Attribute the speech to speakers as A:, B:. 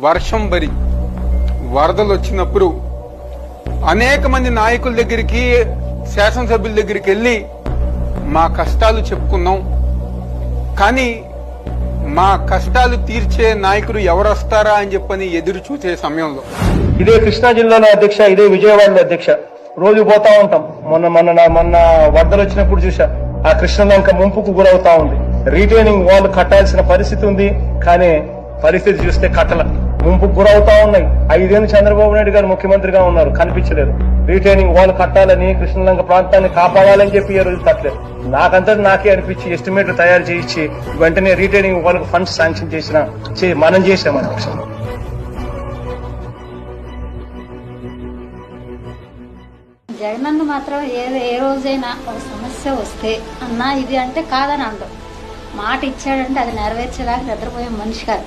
A: వర్షం బరి వరదలు వచ్చినప్పుడు అనేక మంది నాయకుల దగ్గరికి శాసనసభ్యుల దగ్గరికి వెళ్ళి మా కష్టాలు చెప్పుకున్నాం. కానీ మా కష్టాలు తీర్చే నాయకుడు ఎవరు వస్తారా అని చెప్పని ఎదురు చూసే సమయంలో.
B: ఇదే కృష్ణా జిల్లాలో అధ్యక్ష ఇదే విజయవాడలో అధ్యక్ష. రోజు పోతా ఉంటాం. మొన్న మొన్న మొన్న వరదలు వచ్చినప్పుడు చూసా ఆ కృష్ణలంక ముంపుకు గురవుతా ఉంది. రీటైనింగ్ వాళ్ళు కట్టాల్సిన పరిస్థితి ఉంది. కానీ పరిస్థితి చూస్తే కట్టల ముంపు గురవుతా ఉన్నాయి. ఐదేళ్ళు చంద్రబాబు నాయుడు గారు ముఖ్యమంత్రిగా ఉన్నారు. కనిపించలేదు. రీటైనింగ్ వాల్ కట్టాలని కృష్ణలంక ప్రాంతాన్ని కాపాడాలని చెప్పి ఈ రోజు కట్టలేదు. నాకంతా నాకే అనిపించి ఎస్టిమేట్లు తయారు చేయించి వెంటనే రీటైనింగ్ వాళ్ళకి ఫండ్స్ శాంక్షన్ చేసిన మనం చేసాం అధ్యక్ష
C: జగనన్న మాత్రం ఏ ఏ రోజైనా ఒక సమస్య వస్తే అన్నా ఇది అంటే కాదని అంటాం మాట ఇచ్చాడంటే అది నెరవేర్చేలాగా నిద్రపోయే మనిషి కాదు.